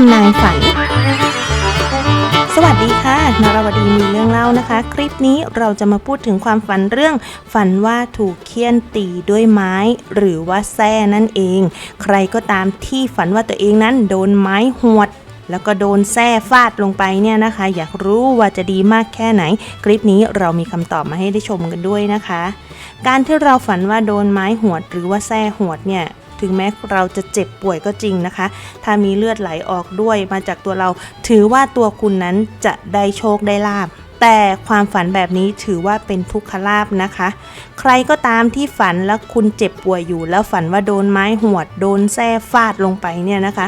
ทำนายฝัน สวัสดีค่ะ นรวดีมีเรื่องเล่านะคะ คลิปนี้เราจะมาพูดถึงความฝันเรื่อง ฝันว่าถูกเคี่ยนตีด้วยไม้ หรือว่าแส้นั่นเอง ใครก็ตามที่ฝันว่าตัวเองนั้นโดนไม้หวดแล้วก็โดนแส้ฟาดลงไปเนี่ยนะคะ อยากรู้ว่าจะดีมากแค่ไหน คลิปนี้เรามีคำตอบมาให้ได้ชมกันด้วยนะคะ การที่เราฝันว่าโดนไม้หวดหรือว่าแส้หวดเนี่ย ถึงแม้เราจะเจ็บป่วยก็จริงนะคะ ถ้ามีเลือดไหลออกด้วยมาจากตัวเรา ถือว่าตัวคุณนั้นจะได้โชคได้ลาบแต่ความฝันแบบนี้ถือว่าเป็นทุกขลาบนะคะ ใครก็ตามที่ฝันแล้วคุณเจ็บป่วยอยู่ แล้วฝันว่าโดนไม้หวด โดนแส้ฟาดลงไปเนี่ยนะคะ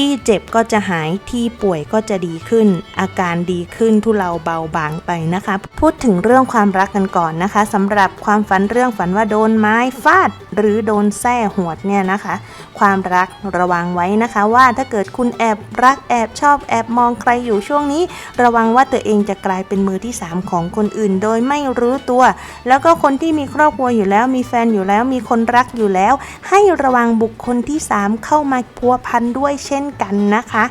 ที่เจ็บก็จะหายที่ป่วยก็จะดีขึ้น อาการดีขึ้นทุเลาเบาบางไปนะคะ พูดถึงเรื่องความรักกันก่อนนะคะสำหรับความฝันเรื่องฝันว่าโดนไม้ฟาด หรือโดนแส้หวดเนี่ยนะคะ ความรักระวังไว้นะคะ ว่าถ้าเกิดคุณแอบรักแอบชอบแอบมองใครอยู่ช่วงนี้ ระวังว่าตัวเองจะกลายเป็นมือที่ 3 ของคนอื่น โดยไม่รู้ตัว แล้วก็คนที่มีครอบครัวอยู่แล้วมีแฟนอยู่แล้วมีคนรักอยู่แล้ว ให้ระวังบุคคลที่ 3 เข้ามาพัวพันด้วยเช่นกันนะคะ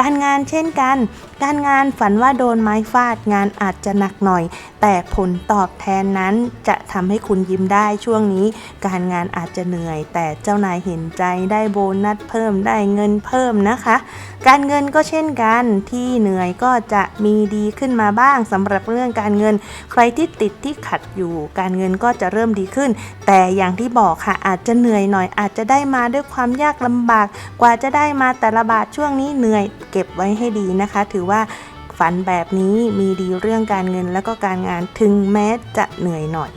การงานเช่นกัน การงานฝันว่าโดนไม้ฟาดงานอาจจะหนักหน่อย แต่ผลตอบแทนนั้นจะทำให้คุณยิ้มได้ช่วงนี้ การงานอาจจะเหนื่อย แต่เจ้านายเห็นใจได้โบนัสเพิ่มได้เงินเพิ่มนะคะ การเงินก็เช่นกันที่เหนื่อยก็จะมีดีขึ้นมาบ้างสำหรับเรื่องการเงิน ใครที่ติดที่ขัดอยู่ การเงินก็จะเริ่มดีขึ้น แต่อย่างที่บอกค่ะอาจจะเหนื่อยหน่อยอาจจะได้มาด้วยความยากลำบากกว่าจะได้มาแต่ละบาทช่วงนี้เหนื่อย เก็บไว้ให้ดีนะคะ ถือว่าฝันแบบนี้มีดีเรื่องการเงินแล้วก็การงานถึงแม้จะเหนื่อยหน่อย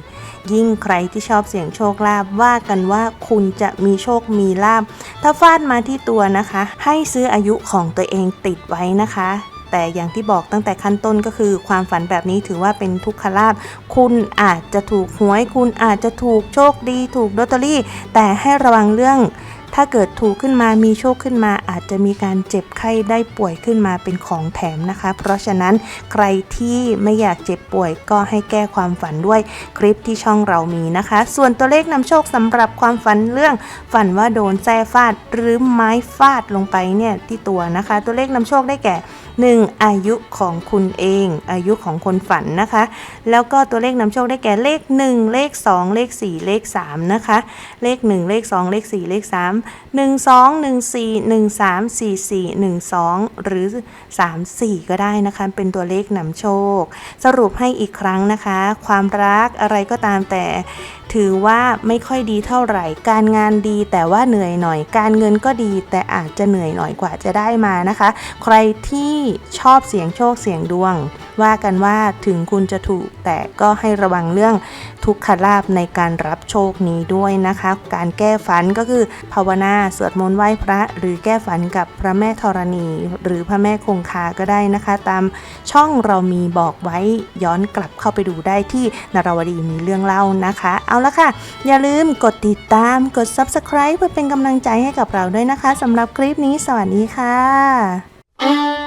ยิ่งใครที่ชอบเสี่ยงโชคลาภว่ากันว่าคุณจะมีโชคมีลาภถ้าฟาดมาที่ตัวนะคะ ให้ซื้ออายุของตัวเองติดไว้นะคะแต่อย่างที่บอกตั้งแต่ขั้นต้นก็คือ ความฝันแบบนี้ถือว่าเป็นทุกขลาภคุณอาจจะถูกหวย คุณอาจจะถูกโชคดี ถูกลอตเตอรี่ แต่ให้ระวังเรื่อง ถ้าเกิดถูกขึ้นมามีโชคขึ้นมา อาจจะมีการเจ็บไข้ได้ป่วยขึ้นมาเป็นของแถมนะคะ เพราะฉะนั้นใครที่ไม่อยากเจ็บป่วยก็ให้แก้ความฝันด้วยคลิปที่ช่องเรามีนะคะ ส่วนตัวเลขนำโชคสำหรับความฝันเรื่อง ฝันว่าโดนแส้ฟาดหรือไม้ฟาดลงไปเนี่ยที่ตัวนะคะ ตัวเลขนำโชคได้แก่ 1. อายุของคุณเอง อายุของคนฝันนะคะ แล้วก็ตัวเลขนำโชคได้แก่เลข 1 เลข 2 เลข 4 เลข 3 นะคะ เลข 1 เลข 2 เลข 4 เลข 3 1 2 1 4 1 3 4 4 1 2 หรือ 3 4 ก็ได้นะคะ เป็นตัวเลขนำโชค สรุปให้อีกครั้งนะคะ ความรักอะไรก็ตามแต่ถือว่าไม่ค่อยดีเท่าไหร่ การงานดีแต่ว่าเหนื่อยหน่อย การเงินก็ดีแต่อาจจะเหนื่อยหน่อยกว่าจะได้มานะคะ ใครที่ชอบเสียงโชคเสียงดวง ว่ากันว่าถึงคุณจะถูก แต่ก็ให้ระวังเรื่องทุกขลาบในการรับโชคนี้ด้วยนะคะ การแก้ฝันก็คือภาวนาสวดมนต์ไหว้พระ หรือแก้ฝันกับพระแม่ธรณี หรือพระแม่คงคาก็ได้นะคะ ตามช่องเรามีบอกไว้ย้อนกลับเข้าไปดูได้ที่นารวดีมีเรื่องเล่านะคะ เอาละค่ะ อย่าลืมกดติดตามกด subscribe เพื่อเป็นกำลังใจให้กับเราด้วยนะคะสำหรับคลิปนี้สวัสดีค่ะ